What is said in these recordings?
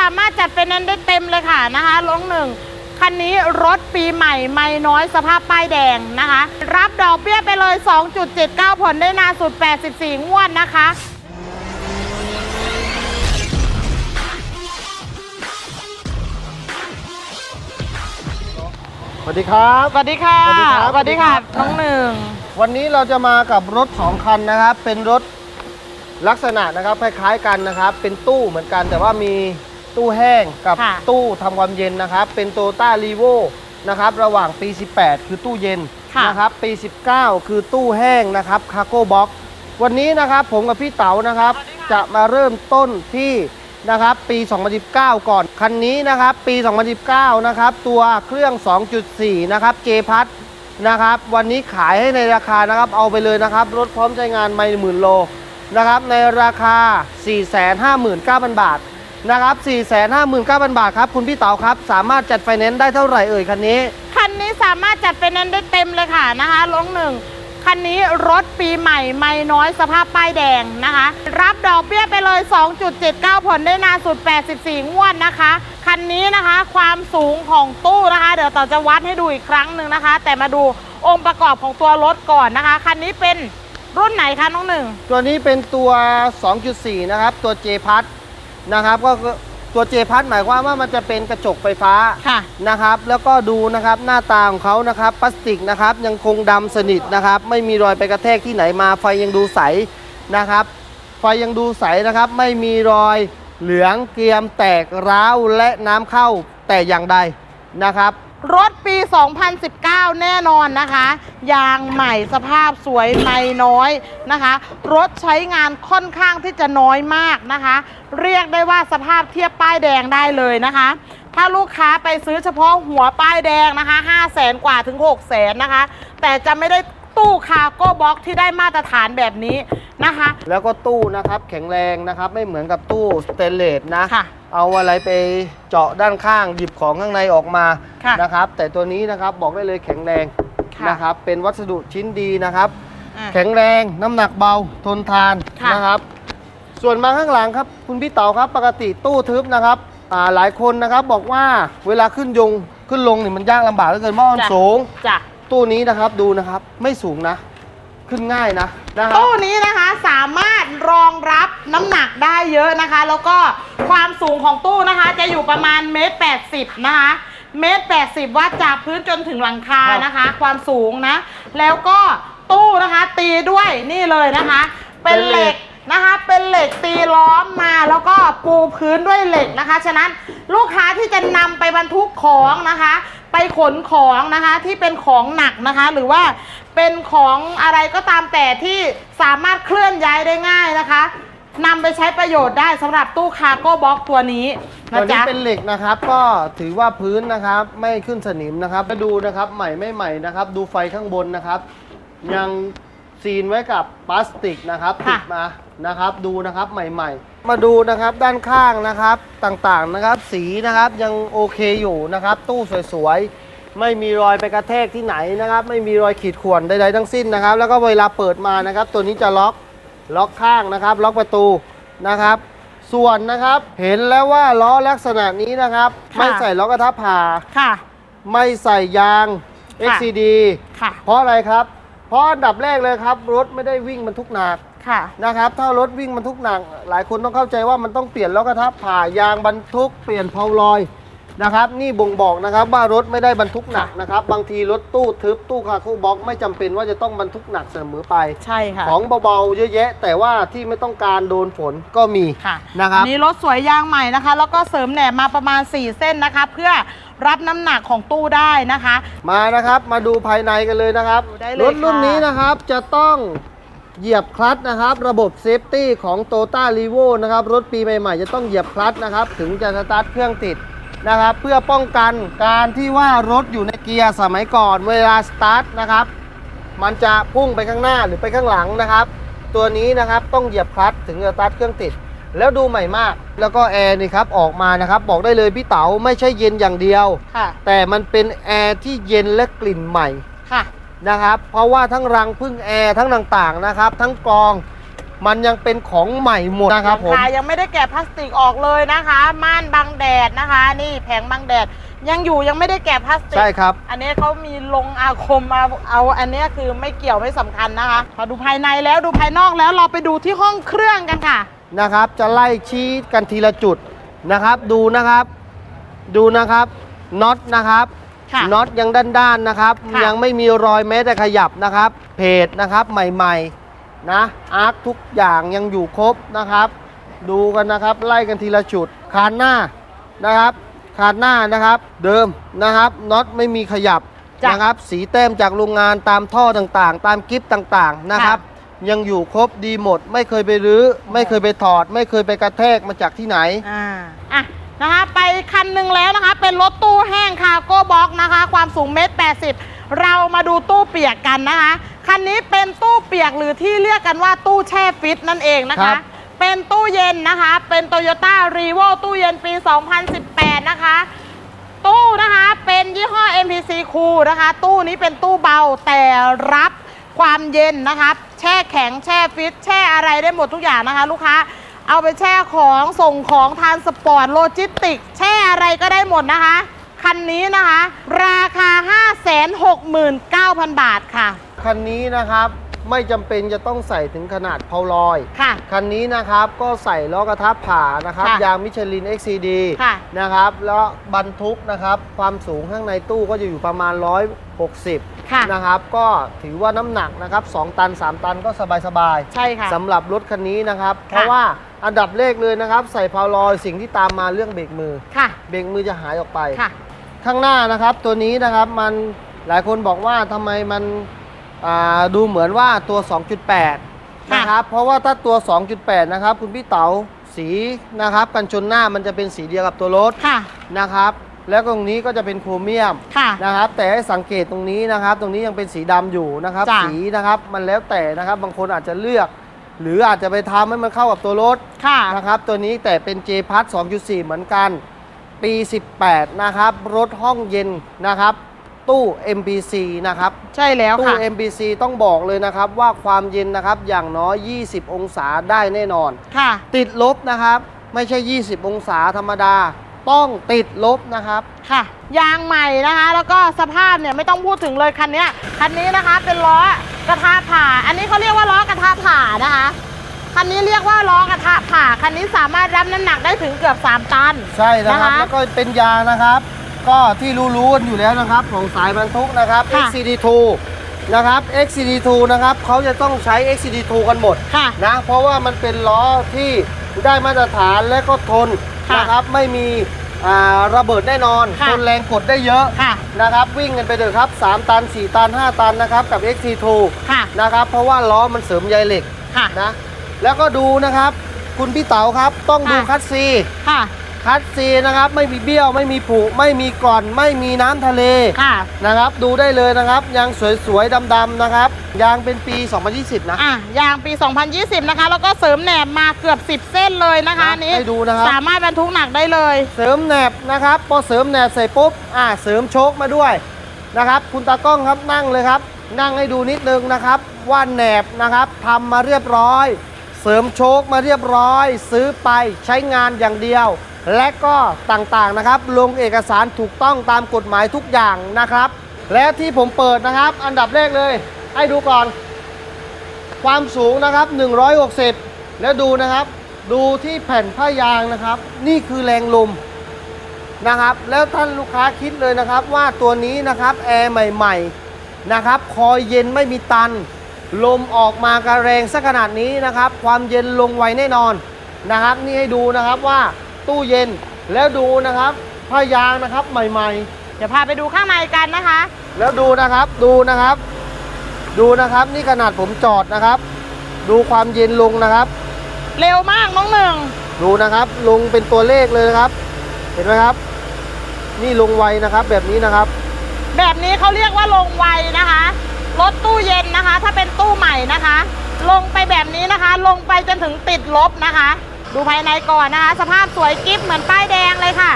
สามารถจัดไฟแนนซ์ได้เต็มเลยค่ะนะคะลงหนึ่งคันนี้รถปีใหม่ไม่น้อยสภาพป้ายแดงนะคะ รับดอกเบี้ยไปเลย 2.79ผ่อนได้นานสุด 84 งวดนะคะสวัสดีครับ สวัสดีค่ะสวัสดีครับสวัสดีค่ะน้องหนึ่ง วันนี้เราจะมากับรถสองคันนะครับ เป็นรถลักษณะนะครับคล้ายๆกันนะครับ เป็นตู้เหมือนกันแต่ว่ามี ตู้แห้งกับค่ะ ตู้ทำความเย็นนะครับ เป็นโตต้ารีโวนะครับระหว่างปี 18 คือตู้เย็นค่ะ นะครับปี 19 คือตู้แห้งนะครับคาโก้บ็อกวันนี้นะครับผมกับพี่เต๋านะครับ จะมาเริ่มต้นที่นะครับปี 2019 ก่อน คันนี้นะครับปี 2019 นะครับตัวเครื่อง 2.4 นะครับ J พัทนะครับวันนี้ขายให้ในราคานะครับเอาไปเลยนะครับรถพร้อมใช้งานไม่หมื่นโลนะครับในราคา 459,000 บาท นะครับ 459,000 บาทครับ คุณพี่เต๋าครับ สามารถจัดไฟแนนซ์ได้เท่าไหร่เอ่ยคันนี้ คันนี้สามารถจัดไฟแนนซ์ได้เต็มเลยค่ะนะคะลงหนึ่งคันนี้รถปีใหม่ไม่น้อยสภาพป้ายแดงนะคะ รับดอกเบี้ยไปเลย 2.79ผ่อนได้นานสุด 84 งวดนะคะ คันนี้นะคะความสูงของตู้นะคะ เดี๋ยวต่อจะวัดให้ดูอีกครั้งหนึ่งนะคะ แต่มาดูองค์ประกอบของตัวรถก่อนนะคะ คันนี้เป็นรุ่นไหนคะน้องหนึ่ง ตัวนี้เป็นตัว 2.4 นะครับ ตัว J พัท นะครับก็คือตัว J พัทหมายความว่ามันจะเป็นกระจกไฟฟ้าค่ะ นะครับ แล้วก็ดูนะครับหน้าตาของเขานะครับพลาสติกนะครับยังคงดำสนิทนะครับ ไม่มีรอยไปกระแทกที่ไหนมา ไฟยังดูใสนะครับ ไฟยังดูใสนะครับ ไม่มีรอยเหลืองเกรียมแตกร้าวและน้ำเข้าแต่อย่างใดนะครับ รถปี 2019 แน่นอนนะคะ ยางใหม่สภาพสวยไม่น้อยนะคะ รถใช้งานค่อนข้างที่จะน้อยมากนะคะ เรียกได้ว่าสภาพเทียบป้ายแดงได้เลยนะคะ ถ้าลูกค้าไปซื้อเฉพาะหัวป้ายแดงนะคะ 5 0 0แสนกว่าถึง 6 0แสนนะคะ แต่จะไม่ได้ตู้คาร์โก้บ็อกที่ได้มาตรฐานแบบนี้นะคะ แล้วก็ตู้นะครับแข็งแรงนะครับ ไม่เหมือนกับตู้สเตนเลสนะค่ะ เอาอะไรไปเจาะด้านข้างหยิบของข้างในออกมาค่ะนะครับ แต่ตัวนี้นะครับบอกได้เลยแข็งแรงค่ะนะครับ เป็นวัสดุชิ้นดีนะครับ อะ แข็งแรงน้ำหนักเบาทนทานค่ะ นะครับ ส่วนมาข้างหลังครับ คุณพี่เต๋าครับปกติตู้ทึบนะครับอ่าหลายคนนะครับบอกว่าเวลาขึ้นยงขึ้นลงเนี่ยมันยากลำบากเหลือเกินเพราะมันจ้ะสูง จ้ะตู้นี้นะครับดูนะครับไม่สูงนะ ขึ้นง่ายนะนะครับ ตู้นี้นะคะสามารถรองรับน้ำหนักได้เยอะนะคะ แล้วก็ ความสูงของตู้นะคะ จะอยู่ประมาณเมตรแปดสิบนะคะเมตรแปดสิบวัดจากพื้นจนถึงหลังคานะคะ ความสูงนะ แล้วก็ตู้นะคะตีด้วยนี่เลยนะคะ เป็นเหล็กนะคะเป็นเหล็กตีล้อมมาแล้วก็ปูพื้นด้วยเหล็กนะคะ ฉะนั้นลูกค้าที่จะนำไปบรรทุกของนะคะ ไปขนของนะคะที่เป็นของหนักนะคะ หรือว่าเป็นของอะไรก็ตามแต่ที่สามารถเคลื่อนย้ายได้ง่ายนะคะ นำไปใช้ประโยชน์ได้สำหรับตู้คาร์โก้บ็อกตัวนี้ตันะวนี้จ๊ะ เป็นเหล็กนะครับ ก็ถือว่าพื้นนะครับไม่ขึ้นสนิมนะครับมาดูนะครับใหม่ไม่ใหม่นะครับ ดูไฟข้างบนนะครับ ยังซีนไว้กับพลาสติกนะครับติค่ะ ดมานะครับ ดูนะครับใหม่ๆ มาดูนะครับด้านข้างนะครับต่างๆนะครับ สีนะครับยังโอเคอยู่นะครับ ตู้สวยๆไม่มีรอยไปกระแทกที่ไหนนะครับ ไม่มีรอยขีดข่วนใดๆทั้งสิ้นนะครับ แล้วก็เวลาเปิดมานะครับ ตัวนี้จะล็อก ล็อกข้างนะครับ ล็อกประตูนะครับ ส่วนนะครับเห็นแล้วว่าล้อลักษณะนี้นะครับ ค่ะ ไม่ใส่ล้อกระทะผ่า ค่ะ ไม่ใส่ยาง ค่ะ XCD ค่ะ เพราะอะไรครับ เพราะอันดับแรกเลยครับ รถไม่ได้วิ่งบรรทุกหนักค่ะ นะครับ ถ้ารถวิ่งบรรทุกหนัก หลายคนต้องเข้าใจว่ามันต้องเปลี่ยนล้อกระทะผ่ายางบรรทุกเปลี่ยนเพลาลอย นะครับ นี่บ่งบอกนะครับว่ารถไม่ได้บรรทุกหนักนะครับ บางทีรถตู้ทึบตู้คาร์โก้บ็อกไม่จำเป็นว่าจะต้องบรรทุกหนักเสมอไป ใช่ค่ะ ของเบาๆเยอะแยะ แต่ว่าที่ไม่ต้องการโดนฝนก็มีค่ะนะครับอันนี้รถสวยยางใหม่นะคะ แล้วก็เสริมแหนบมาประมาณ 4 เส้นนะคะ เพื่อรับน้ำหนักของตู้ได้นะคะ มานะครับมาดูภายในกันเลยนะครับดูได้เลยรถรุ่นค่ะนี้นะครับจะต้องเหยียบคลัตช์นะครับ ระบบเซฟตี้ของ t o ต้า r e v o นะครับ รถปีใหม่ ๆ จะต้องเหยียบคลัตช์นะครับ ถึงจะสตาร์ทเครื่องติด นะครับ เพื่อป้องกันการที่ว่ารถอยู่ในเกียร์สมัยก่อนเวลาสตาร์ทนะครับ มันจะพุ่งไปข้างหน้าหรือไปข้างหลังนะครับ ตัวนี้นะครับต้องเหยียบคลัตช์ถึงจะสตาร์ทเครื่องติด แล้วดูใหม่มาก แล้วก็แอร์นี่ครับออกมานะครับ บอกได้เลยพี่เต๋าไม่ใช่เย็นอย่างเดียว ค่ะ แต่มันเป็นแอร์ที่เย็นและกลิ่นใหม่ค่ะ นะครับ เพราะว่าทั้งรังพึ่งแอร์ทั้งต่างๆนะครับ ทั้งกรอง มันยังเป็นของใหม่หมดนะครับผมค่ะยังไม่ได้แกะพลาสติกออกเลยนะคะ ม่านบังแดดนะคะ นี่แผงบังแดดยังอยู่ยังไม่ได้แกะพลาสติก ใช่ครับ อันนี้เขามีลงอาคมมาเอาอันนี้คือไม่เกี่ยวไม่สำคัญนะคะ พอดูภายในแล้วดูภายนอกแล้วเราไปดูที่ห้องเครื่องกันค่ะนะครับ จะไล่ชี้กันทีละจุดนะครับ ดูนะครับ ดูนะครับน็อตนะครับค่ะน็อตยังด้านๆนะครับค่ะยังไม่มีรอยแม้แต่ขยับนะครับ เพจนะครับใหม่ ๆ นะอาร์คทุกอย่างยังอยู่ครบนะครับ ดูกันนะครับไล่กันทีละจุดคานหน้านะครับคานหน้านะครับเดิมนะครับน็อตไม่มีขยับจ้ะนะครับสีแต้มจากโรงงานตามท่อต่างๆ ตามกิฟต์ต่างๆนะครับ ยังอยู่ครบดีหมด ไม่เคยไปรื้อ ไม่เคยไปถอด ไม่เคยไปกระแทกมาจากที่ไหนอ่าอะนะคะไปคันหนึ่งแล้วนะคะ เป็นรถตู้แห้งคาร์โก้บ็อกนะคะ ความสูงเมตรแปดสิบเรามาดูตู้เปียกกันนะคะ คันนี้เป็นตู้เปียกหรือที่เรียกกันว่าตู้แช่ฟิตนั่นเองนะครัคะ บ เป็นตู้เย็นนะคะ เป็น Toyota r e v o ตู้เย็นปี 2018 นะคะ ตู้นะคะเป็นยี่ห้อ MPC Cool นะคะ ตู้นี้เป็นตู้เบาแต่รับความเย็นนะคะแช่แข็งแช่ฟิต แช่อะไรได้หมดทุกอย่างนะคะ ลูกค้าเอาไปแช่ของส่งของทานสปอร์ตโลจิสติก แช่อะไรก็ได้หมดนะคะ คันนี้นะคะ ราคา 569,000 บาทค่ะ คันนี้นะครับไม่จำเป็นจะต้องใส่ถึงขนาดเพาลอย ค่ะ คันนี้นะครับก็ใส่ล้อกระทับผ่านะครับ ค่ะยางมิชลิน XCD ค่ะ นะครับแล้วบรรทุกนะครับความสูงข้างในตู้ก็จะอยู่ประมาณ 160 ค่ะ นะครับ ก็ถือว่าน้ำหนักนะครับ 2 ตัน 3 ตันก็สบายใช่ค่ะๆสำหรับรถคันนี้นะครับ เพราะว่าอันดับเลขเลยนะครับ ใส่เพาลอยสิ่งที่ตามมาเรื่องเบรกมือ ค่ะ เบรกมือจะหายออกไป ค่ะ ข้างหน้านะครับตัวนี้นะครับมันหลายคนบอกว่าทำไมมันอ่า ดูเหมือนว่าตัว 2.8 นะครับ เพราะว่าถ้าตัว 2.8 นะครับ คุณพี่เต๋าสีนะครับ กันชนหน้ามันจะเป็นสีเดียวกับตัวรถค่ะนะครับแล้วตรงนี้ก็จะเป็นโครเมียมค่ะนะครับ แต่ให้สังเกตตรงนี้นะครับ ตรงนี้ยังเป็นสีดำอยู่นะครับจ้ะสีนะครับมันแล้วแต่นะครับ บางคนอาจจะเลือก หรืออาจจะไปทำให้มันเข้ากับตัวรถค่ะนะครับ ตัวนี้แต่เป็น J พัท2.4 เหมือนกัน ปี 18 นะครับ รถห้องเย็นนะครับ ตู้ MPC นะครับใช่แล้วตู้ ค่ะ MPC ต้องบอกเลยนะครับว่าความเย็นนะครับอย่างน้อย 20 องศาได้แน่นอน ค่ะ ติดลบนะครับ ไม่ใช่ 20 องศาธรรมดา ต้องติดลบนะครับ ค่ะ ยางใหม่นะคะ แล้วก็สภาพเนี่ยไม่ต้องพูดถึงเลยคันเนี้ยคันนี้นะคะเป็นล้อกระทะผ่า อันนี้เขาเรียกว่าล้อกระทะผ่านะคะ คันนี้เรียกว่าล้อกระทะผ่า คันนี้สามารถรับน้ำหนักได้ถึงเกือบ 3 ตัน ใช่นะครับ นะคะ แล้วก็เป็นยางนะครับ ก็ที่รู้ๆกันอยู่แล้วนะครับของสายบรรทุกนะครับ ค่ะ XCD2 นะครับ XCD2 นะครับเขาจะต้องใช้ XCD2 กันหมด ค่ะ นะเพราะว่ามันเป็นล้อที่ได้มาตรฐานและก็ทนค่ะนะครับไม่มีอ่าระเบิดแน่นอนค่ะ ทนแรงกดได้เยอะค่ะนะครับ วิ่งกันไปเถอะครับ 3 ตัน 4 ตัน 5 ตันนะครับกับ XT2 ค่ะนะครับ เพราะว่าล้อมันเสริมใยเหล็กค่ะ นะแล้วก็ดูนะครับ คุณพี่เต๋าครับต้องดูค่ะ คัดซี ค่ะ คัดซีนะครับไม่มีเบี้ยวไม่มีผุไม่มีกร่อนไม่มีน้ำทะเลค่ะ นะครับ ดูได้เลยนะครับยางสวยๆดำๆนะครับยางเป็นปี 2020 นะ อะยางปี 2020 นะคะ แล้วก็เสริมแหนบมาเกือบ 10 เส้นเลยนะคะนะอันนี้ให้ดูนะครับ สามารถบรรทุกหนักได้เลย เสริมแหนบนะครับพอเสริมแหนบเสร็จปุ๊บอ่าเสริมโชคมาด้วยนะครับ คุณตากล้องครับนั่งเลยครับ นั่งให้ดูนิดนึงนะครับ ว่าแหนบนะครับทำมาเรียบร้อย เสริมโชคมาเรียบร้อย ซื้อไปใช้งานอย่างเดียว และก็ต่างๆนะครับ ลงเอกสารถูกต้องตามกฎหมายทุกอย่างนะครับ และที่ผมเปิดนะครับ อันดับแรกเลย ให้ดูก่อน ความสูงนะครับ 160 แล้วดูนะครับ ดูที่แผ่นผ้ายางนะครับ นี่คือแรงลมนะครับ แล้วท่านลูกค้าคิดเลยนะครับ ว่าตัวนี้นะครับแอร์ใหม่ๆนะครับ คอยเย็นไม่มีตัน ลมออกมากระแรงสักขนาดนี้นะครับ ความเย็นลงไวแน่นอนนะครับ นี่ให้ดูนะครับว่า ตู้เย็น แล้วดูนะครับผ้ายางนะครับใหม่ๆเดี๋ยวพาไปดูข้างในกันนะคะแล้วดูนะครับดูนะครับ ดูนะครับนี่ขนาดผมจอดนะครับ ดูความเย็นลงนะครับ เร็วมากน้องหนึ่งดูนะครับ ลงเป็นตัวเลขเลยนะครับ เห็นไหมครับ นี่ลงไวนะครับ แบบนี้นะครับ แบบนี้เขาเรียกว่าลงไวนะคะรถตู้เย็นนะคะ ถ้าเป็นตู้ใหม่นะคะ ลงไปแบบนี้นะคะ ลงไปจนถึงติดลบนะคะ ดูภายในก่อนนะคะ สภาพสวยกิ๊บเหมือนป้ายแดงเลยค่ะ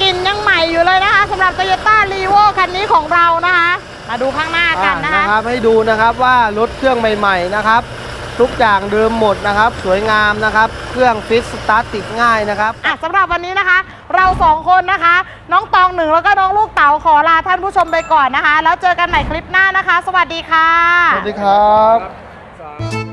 กลิ่นยังใหม่อยู่เลยนะคะสำหรับ Toyota r e v o คันนี้ของเรานะคะ มาดูข้างหน้ากันนะคะอ่านะครับให้ดูนะครับว่ารถเครื่องใหม่ ๆนะครับ ทุกอย่างเดิมหมดนะครับ สวยงามนะครับ เครื่องฟิตสตาร์ทติดง่ายนะครับอะสำหรับวันนี้นะคะ เราสองคนนะคะ น้องตองหนึ่งแล้วก็น้องลูกเต๋าขอลาท่านผู้ชมไปก่อนนะคะ แล้วเจอกันใหม่คลิปหน้านะคะ สวัสดีค่ะ สวัสดีครับ